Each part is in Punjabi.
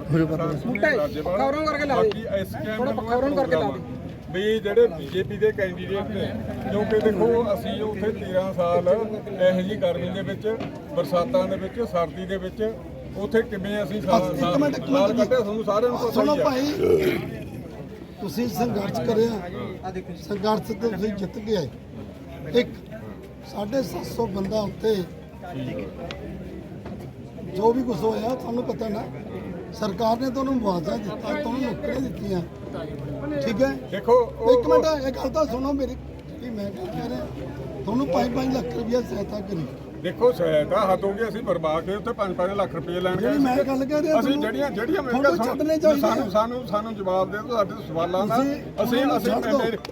ਖਬਰਾਂ ਕਰਕੇ ਲਾ ਦੇ। ਥੋੜਾ ਖਬਰਾਂ ਕਰਕੇ ਲਾ ਦੇ। ਵੀ ਜਿਹੜੇ ਬੀਜੇਪੀ ਦੇ ਕੈਂਡੀਡੇਟ ਨੇ ਕਿਉਂਕਿ ਦੇਖੋ ਅਸੀਂ ਉੱਥੇ 13 ਸਾਲ ਇਹੋ ਜੀ ਗਰਮੀ ਦੇ ਵਿੱਚ ਬਰਸਾਤਾਂ ਦੇ ਵਿੱਚ ਸਰਦੀ ਦੇ ਵਿੱਚ ਉੱਥੇ ਕਿਵੇਂ ਅਸੀਂ ਸਾਲ ਮਿੰਟ, ਸਾਲ ਮਿੰਟ ਕੱਢੇ ਤੁਹਾਨੂੰ ਸਾਰਿਆਂ ਨੂੰ ਪਤਾ ਸੁਣੋ ਭਾਈ ਤੁਸੀਂ ਸੰਘਰਸ਼ ਕਰਿਆ। ਸੰਘਰਸ਼ ਤੇ ਤੁਸੀਂ ਜਿੱਤ ਗਏ। ਇੱਕ 750 ਬੰਦਾ ਉੱਤੇ ਜੋ ਵੀ ਕੁਝ ਹੋਇਆ ਤੁਹਾਨੂੰ ਪਤਾ ਨਾ ਸਰਕਾਰ ਨੇ ਤੁਹਾਨੂੰ ਮੁਆਵਜ਼ਾ ਦਿੱਤਾ ਤੁਹਾਨੂੰ ਨੌਕਰੀਆਂ ਦਿੱਤੀਆਂ। ਠੀਕ ਹੈ? ਦੇਖੋ ਇੱਕ ਮਿੰਟ ਇਹ ਗੱਲ ਤਾਂ ਸੁਣੋ ਮੇਰੀ ਜਿਹੜੀ ਮੈਂ ਗੱਲ ਕਹਿ ਰਿਹਾ ਤੁਹਾਨੂੰ 5-5 ਲੱਖ ਰੁਪਇਆ ਸਹਾਇਤਾ ਕਰੀ। ਦੇਖੋ ਸਹਾਇਤਾ ਹੱਦ ਹੋ ਗਈ ਅਸੀਂ ਬਰਬਾ ਕੇ ਉੱਥੇ 5-5 ਲੱਖ ਰੁਪਏ ਲੈਣ ਗਏ ਮੈਂ ਗੱਲ ਕਹਿ ਰਿਹਾ ਅਸੀਂ ਜਿਹੜੀਆਂ ਜਿਹੜੀਆਂ ਮੈਂ ਸਾਨੂੰ ਸਾਨੂੰ ਸਾਨੂੰ ਜਵਾਬ ਦੇ ਦਿਓ ਸਾਡੇ ਸਵਾਲਾਂ ਦਾ। ਅਸੀਂ ਅਸੀਂ।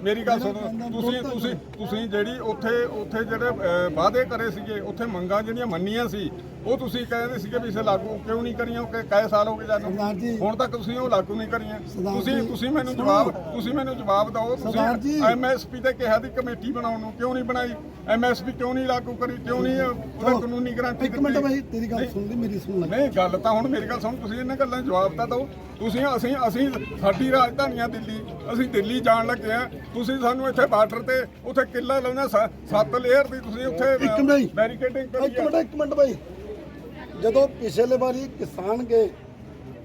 ਮੇਰੀ- ਗੱਲ ਸੁਣੋ। ਤੁਸੀਂ ਤੁਸੀਂ ਤੁਸੀਂ ਜਿਹੜੀ ਉੱਥੇ ਉੱਥੇ ਜਿਹੜੇ ਵਾਅਦੇ ਕਰੇ ਸੀਗੇ ਉੱਥੇ ਮੰਗਾਂ ਜਿਹੜੀਆਂ ਮੰਨੀਆਂ ਸੀ ਉਹ ਤੁਸੀਂ ਕਹਿੰਦੇ ਸੀਗੇ ਵੀ ਇਸੇ ਲਾਗੂ ਕਿਉਂ ਨਹੀਂ ਕਰੀਆਂ? ਕਿ ਕਈ ਸਾਲ ਹੋ ਗਏ ਜਾਨੂੰ। ਹੁਣ ਤੱਕ ਤੁਸੀਂ ਉਹ ਲਾਗੂ ਨਹੀਂ ਕਰੀਆਂ। ਤੁਸੀਂ ਤੁਸੀਂ ਮੈਨੂੰ। ਜਵਾਬ ਤੁਸੀਂ ਮੈਨੂੰ ਜਵਾਬ ਦਿਓ। ਤੁਸੀਂ ਐਮਐਸਪੀ ਤੇ ਕਿਹਾ ਦੀ ਕਮੇਟੀ ਬਣਾਉਣ ਨੂੰ ਕਿਉਂ ਨਹੀਂ ਬਣਾਈ? ਐਮਐਸਪੀ ਕਿਉਂ ਨਹੀਂ ਲਾਗੂ ਕਰੀ? ਕਿਉਂ ਨਹੀਂ ਉਹਦਾ ਕਾਨੂੰਨੀ ਗਾਰੰਟੀ ਇੱਕ ਮਿੰਟ ਭਾਈ ਤੇਰੀ ਗੱਲ ਸੁਣ ਲਈ ਮੇਰੀ ਸੁਣ ਲੈ ਨਹੀਂ ਗੱਲ ਤਾਂ ਹੁਣ ਮੇਰੀ ਗੱਲ ਸੁਣ। ਤੁਸੀਂ ਇਹਨਾਂ ਗੱਲਾਂ ਜਵਾਬ ਤਾਂ ਦਿਓ। ਤੁਸੀਂ ਅਸੀਂ ਅਸੀਂ ਸਾਡੀ ਰਾਜਧਾਨੀ ਆ ਦਿੱਲੀ ਅਸੀਂ ਦਿੱਲੀ ਜਾਣ ਲੱਗੇ ਆ ਤੁਸੀਂ ਸਾਨੂੰ ਇੱਥੇ ਬਾਰਡਰ ਤੇ ਉੱਥੇ ਕਿੱਲਾ ਲਾਉਣਾ ਸੱਤ ਲੇਅਰ ਦੀ ਤੁਸੀਂ ਉੱਥੇ ਇੱਕ। ਬੈਰੀਕੇਡਿੰਗ ਇੱਕ ਕਰੀ ਮਿੰਟ ਇੱਕ ਮਿੰਟ ਭਾਈ ਜਦੋਂ ਪਿਛਲੇ ਵਾਰੀ ਕਿਸਾਨ ਗਏ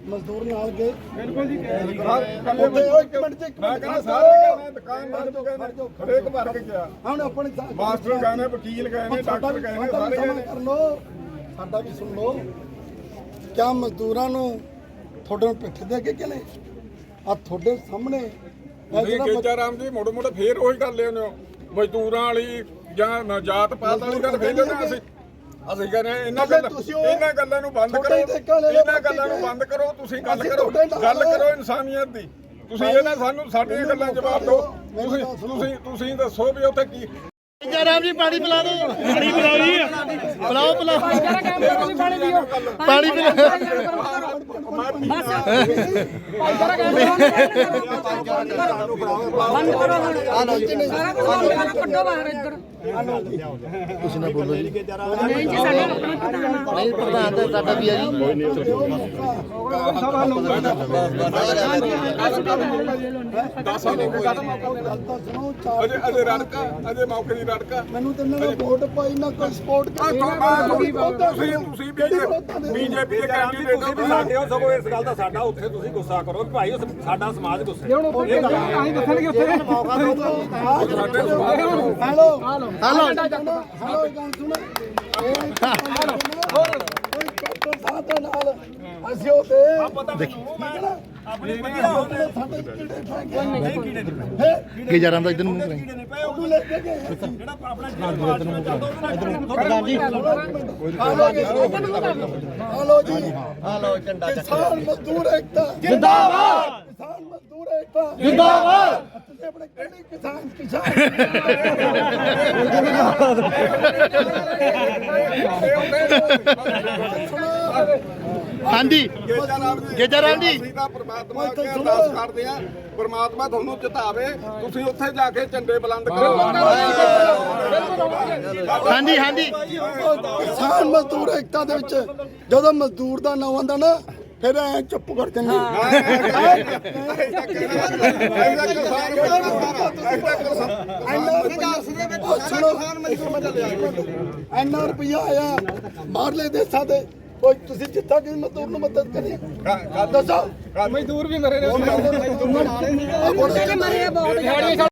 ਮਜ਼ਦੂਰ ਨਾਲ ਗਏ ਬਿਲਕੁਲ ਜੀ ਉੱਥੇ ਉਹ ਇੱਕ ਮਿੰਟ ਚ ਇੱਕ ਮੈਂ ਮਿੰਟ ਕਹਿੰਦਾ ਖੜ੍ਹ ਸਾਰੇ ਜਾਓ। ਕਹਿੰਦੇ ਦੁਕਾਨ ਬੰਦ ਹੋ ਖੜ੍ਹ ਜਾਓ, ਗਏ ਹਰੇਕ ਵਰਗ ਗਿਆ। ਹੁਣ ਆਪਣੇ ਸਾ- ਮਾਸਟਰ ਗਏ ਨੇ ਵਕੀਲ ਗਏ ਨੇ ਸਾਡਾ ਡਾਕਟਰ ਵੀ- ਗਏ ਨੇ ਸਾਡਾ ਵੀ ਸਾਰੇ ਗਏ ਸਮਾਂ ਨੇ ਕਰ ਲਓ। ਸਾਡਾ ਵੀ ਸੁਣ ਲਓ। ਕਿਆ ਮਜ਼ਦੂਰਾਂ ਨੂੰ ਤੁਹਾਡੇ ਨੂੰ ਪਿੱਠ ਦੇ ਕੇ ਕਿਨੇ ਆ ਤੁਹਾਡੇ ਸਾਹਮਣੇ ਜਿਹੜਾ ਗੇਜਾ ਰਾਮ ਜੀ ਮੋੜ ਮੋੜ ਫੇਰ ਉਹੀ ਕਰ ਲਿਓ ਨੇ ਮਜ਼ਦੂਰਾਂ ਵਾਲੀ ਜਾਂ ਜਾਤ ਪਾਤ ਵਾਲੀ ਗੱਲ ਫੇਰ ਨਾ ਅਸੀਂ। ਅਸੀਂ ਕਹਿੰਦੇ ਇਹਨਾਂ ਗੱਲਾਂ ਇਹਨਾਂ ਗੱਲਾਂ ਨੂੰ ਬੰਦ ਕਰੋ। ਇਹਨਾਂ ਗੱਲਾਂ ਨੂੰ ਬੰਦ ਕਰੋ ਤੁਸੀਂ ਗੱਲ ਕਰੋ। ਗੱਲ। ਕਰੋ ਇਨਸਾਨੀਅਤ ਦੀ। ਤੁਸੀਂ ਇਹਨਾਂ ਸਾਨੂੰ ਸਾਡੀਆਂ ਗੱਲਾਂ ਜਵਾਬ ਦਿਓ। ਤੁਸੀਂ। ਤੁਸੀਂ ਤੁਸੀਂ ਦੱਸੋ ਵੀ ਉੱਥੇ ਕੀ ਜਰਾਮ ਜੀ ਪਾਣੀ ਪਿਲਾ ਦਿਓ। ਪਾਣੀ ਪਿਲਾਓ ਜੀ। ਪਿਲਾਓ। ਪਿਲਾਓ। ਪਾਣੀ ਦਿਓ ਪਾਣੀ ਪਿਲਾ ਬਸ ਭਾਈ ਜਰਾ ਕੈਮਰਾ ਬੰਦ ਕਰੋ ਹੁਣ ਆ ਲੋ ਜੀ ਸਾਰਾ ਕੁਝ ਬੰਦ ਕਰੋ ਕੱਢੋ ਬਾਹਰ ਇੱਧਰ ਤੁਸੀਂ ਨਾ ਬੋਲੋ ਜੀ ਨਹੀਂ ਜੀ ਸਾਡੇ ਆਪਣਾ ਪ੍ਰਧਾਨ ਆ ਨਹੀਂ ਪ੍ਰਧਾਨ ਤਾਂ ਸਾਡਾ ਵੀ ਹੈ ਜੀ ਗੱਲ ਤਾਂ ਸੁਣੋ ਚਾਰ ਅਜੇ ਅਜੇ ਰੜਕਾ ਅਜੇ ਮੌਕੇ ਦੀ ਰੜਕਾ ਮੈਨੂੰ ਤਾਂ ਇਹਨਾਂ ਨੇ ਵੋਟ ਪਾਈ ਨਾ ਕੋਈ ਸਪੋਰਟ ਕਰੀ ਤੁਸੀਂ। ਤੁਸੀਂ ਬੀਜੇਪੀ ਦੇ ਕੈਂਡੀਡੇਟ ਹੋ ਹੋ ਸਗੋਂ ਇਸ ਗੱਲ ਦਾ ਸਾਡਾ ਉੱਥੇ ਤੁਸੀਂ ਗੁੱਸਾ ਕਰੋ ਕਿ ਭਾਈ ਉਸ- ਸਾਡਾ ਸਮਾਜ ਗੁੱਸੇ ਹੁਣ ਉੱਥੇ ਭੇਜੋ ਅਸੀਂ ਦੱਸਣਗੇ ਉੱਥੇ ਹੈਲੋ ਹੈਲੋ ਹੈਲੋ ਗੱਲ ਸੁਣ ਇਹ ਕੋਈ ਸਾਥ ਨਾਲ। ਅਸੀਂ ਉਹਦੇ ਦੇਖੀ। ਆਪਣੇ ਸਾਡੇ ਕੀੜੇ ਫੈਂਕੇ ਨਹੀਂ ਕੀੜੇ ਨਹੀਂ ਕੀ ਜਰਾਮ ਦਾ ਇਧਰ ਨੂੰ? ਕੀੜੇ ਨਹੀਂ ਪਏ। ਉਹ ਉਹਨੂੰ ਲੈ ਕੇ ਗਏ ਜਿਹੜਾ ਆਪਣਾ ਜਿਹੜਾ ਪ੍ਰਧਾਨ ਜੀ ਹਲੋ ਜੀ। ਹਲੋ ਜੀ ਝੰਡਾ ਕਿਸਾਨ ਮਜ਼ਦੂਰ ਏਕਤਾ। ਜਿੰਦਾਬਾਦ! ਕਿਸਾਨ ਮਜ਼ਦੂਰ ਏਕਤਾ। ਜਿੰਦਾਬਾਦ! ਤੁਸੀਂ ਆਪਣੇ ਕਿਹੜੇ ਕਿਸਾਨ ਕਿਸਾਨ ਹਾਂਜੀ। ਗੇਜਾ ਰਾਮ ਜੀ। ਅਸੀਂ ਤਾਂ ਪ੍ਰਮਾਤਮਾ ਅੱਗੇ ਅਰਦਾਸ ਕਰਦੇ ਆ ਪ੍ਰਮਾਤਮਾ ਤੁਹਾਨੂੰ ਜਿਤਾਵੇ। ਤੁਸੀਂ ਉੱਥੇ ਜਾ ਕੇ ਝੰਡੇ ਬੁਲੰਦ ਕਰੋ। ਹਾਂਜੀ ਹਾਂਜੀ। ਕਿਸਾਨ ਮਜ਼ਦੂਰ ਏਕਤਾ ਦੇ ਵਿੱਚ ਜਦੋਂ ਮਜ਼ਦੂਰ ਦਾ ਨਾਂ ਆਉਂਦਾ ਨਾ ਫਿਰ ਐ ਚੁੱਪ ਕਰ ਜਾਂਦੇ ਐਨਾ ਰੁਪਇਆ ਆਇਆ ਬਾਹਰਲੇ ਦੇਸ਼ਾਂ ਦੇ। ਕੋਈ ਤੁਸੀਂ ਜਿੱਥਾ ਕਿ ਮਜ਼ਦੂਰ ਨੂੰ ਮਦਦ ਕਰੀ? ਦੱਸੋ। ਮਜ਼ਦੂਰ ਵੀ ਮਰੇ ਨੇ। ਮਜ਼ਦੂਰ ਮਰੇ ਬਹੁਤ